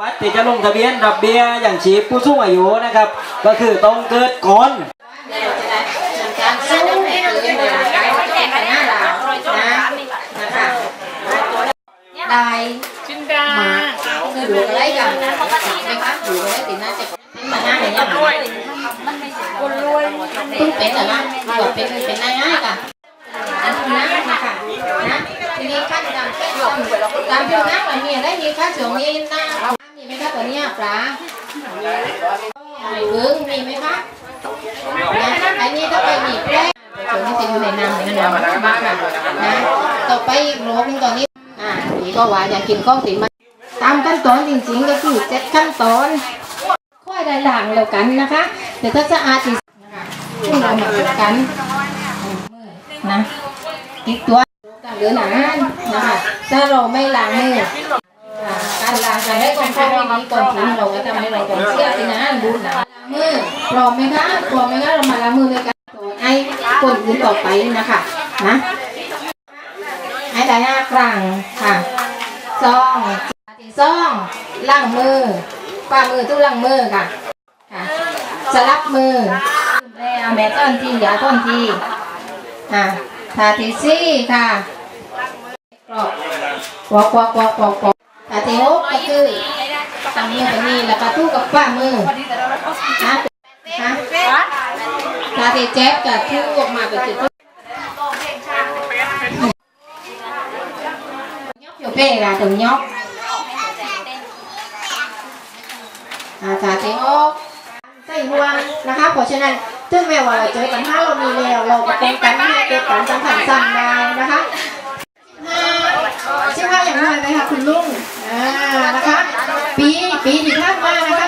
บัตรที่จะลงทะเบียนรับเบี้ยอย่างชีพผู้สูงอายุนะครับ ก็คือต้องเกิดก่อนการสู้ให้เกิดในร่างกายของแก่หน้าเรานะนะคะได้มาคือดูอะไรกันไหมคะดูอะไรติดน้าจะเป็นมาหน้าไหนยังไงเพิ่งเป็นเหรอนะบอกเป็นเป็นง่ายๆกันอันนี้นะนะคะนะทีนี้ขั้น ตอนขั้นตอนตามพิวน้ำมันมีอะไรมีค่าเฉื่ยน้ามีไหมคะตัวเนี้ยปลาไม่เบิ้งมีไหมคะนะอันนี้ก็ไปหนีบแรกส่วนที่จะอยู่ในน้ำในน้ำมากค่ะนะต่อไปอีกโรคหนึงตอนนี้อ่าผีก็ว่าอยากกินข้องติดมาตามขั้นตอนจริงๆก็คือเจ็ดขั้นตอนค่อยได้หลังแล้วกันนะคะแต่ถ้าสะอาดจริงนะคะเรามาดูกันนะอีกตัว ต่างเดือหนานนะคะถ้าเราไม่ล้างมือการล้างการได้ก่อนเข้าไม่ดีก่อนทิ้งเราก็ทำให้เราต้องเสียสินะดูนะล้างมือพร้อมไหมคะพร้อมไหมคะเรามาล้างมือด้วยกันตัวให้คนอื่นต่อไปนะคะนะให้ได้ห้าครั้งค่ะซองที่ซองล้างมือฝ่ามือทุกล้างมือค่ะค่ะสลับมือแม่ต้นทีอย่าต้นทีอะทาที่สี่ค่ะ วอกวอกกวอกกวอกกวอกทาที่หกก็คือตั้งมือแบบนี้แล้วก็ตู้กับฝ่ามือนะนะทาที่เจ็ดก็ทู่ออกมาก็คือ nhóc hiểu về là từng nhóc à cả tiếng ốc ใส่ห่วงนะคะเพราะฉะนั้นถึงแม้ว่าเราเจอปัญหาเรามีแล้วเราก็ป้องกันให้เกิดการสัมผัสซ้ำได้นะคะสิบห้าอย่างไรไหมคะคุณลุงอ่านะคะ ปีปีที่ผ่านมานะคะ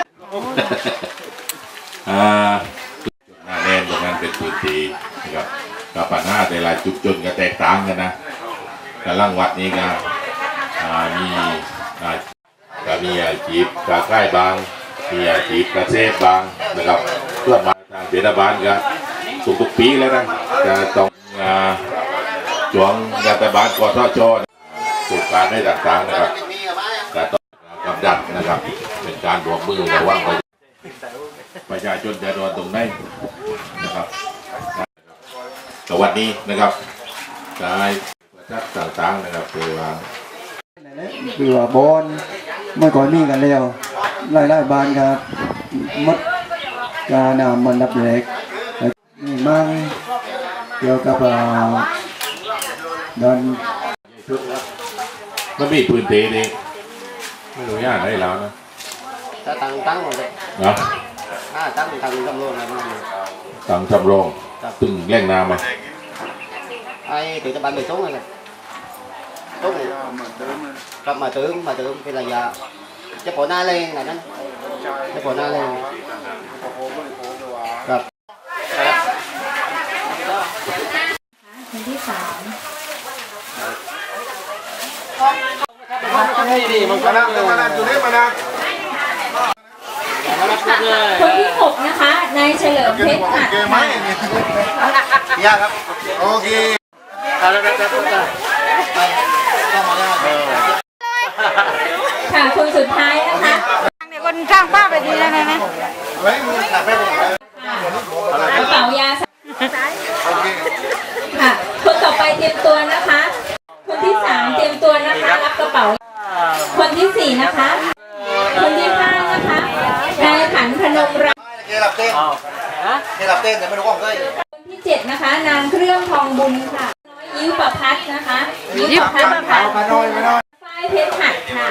อ่าหน้าแน่นตรง นั้นเป็นพื้นที่นะครับกับปัญหาแต่ละจุดจนก็แตกต่างกันนะแต่ล่างวัดนี้ก็อ่ามีอ่าก็มีอาชีพกาใกล้บาง มีอาชีพเกษตรบางนะครับเพื่อมาทางเทศบาลก็ทุกทุกปีแล้วนะจะต้องอ่าจวงรัฐบาลกสชสูกการให้ต่างๆนะครับแต่ต้องกำดันนะครับ เป็นการรวมมือระหว่างประประชาชนจะโดนตรงไหนนะครับ แต่วันนี้นะครับได้ประทับต่างๆนะครับคือว่าคือว่าบอนไม่ก่อนมีกันแล้วไล่ไล่บานครับมดกาหนามมันดับเล็กนี่มั่งเกี่ยวกับอ่าดันมันมีพื้นที่นี่ไม่รู้ย่านไหนแล้วนะ ta tăng tăng rồi đấy เนาะ à tăng tăng trong luôn là mà ตังทำโรงตึง แรงน้ำมา ai thì các bạn bị trốn rồi này trốn này gặp mà tướng mà tướng thì là giờ cho bộ na lên là nó cho bộ na lên gặp คนที่สามคนที่หกนะคะนายเฉลิมเพชรอัดค่ะยากครับ โอเคค่ะคนสุดท้ายนะคะคนช่างป้าไปดีได้ไหมไหมไว้มือหนักไปหมดเลยกระเป๋ายาสค่ะ คนต่อไปเตรียมตัวนะคะ คนที่สามเตรียมตัวนะคะ รับกระเป๋า คนที่สี่นะคะ คนที่ห้านะคะนายขันพนมรัต น์เกลับเต้นเกลับเต้นแต่ไม่รู้ว่าเคยคนที่เจ็ดนะคะ นางเครื่องทองบุญค่ะ น้อยยิ้วประพัดนะคะยิ้วประพัดค่ะมาน้อยมาน้อยฝ้ายเพชรหัดค่ะ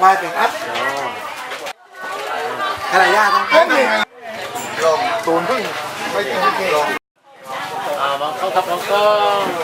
ควายเป็นอัพอะไรยากต้องเต้นลงตูนเพิ่งไม่ถึงเกลง bằng không thập bằng con การ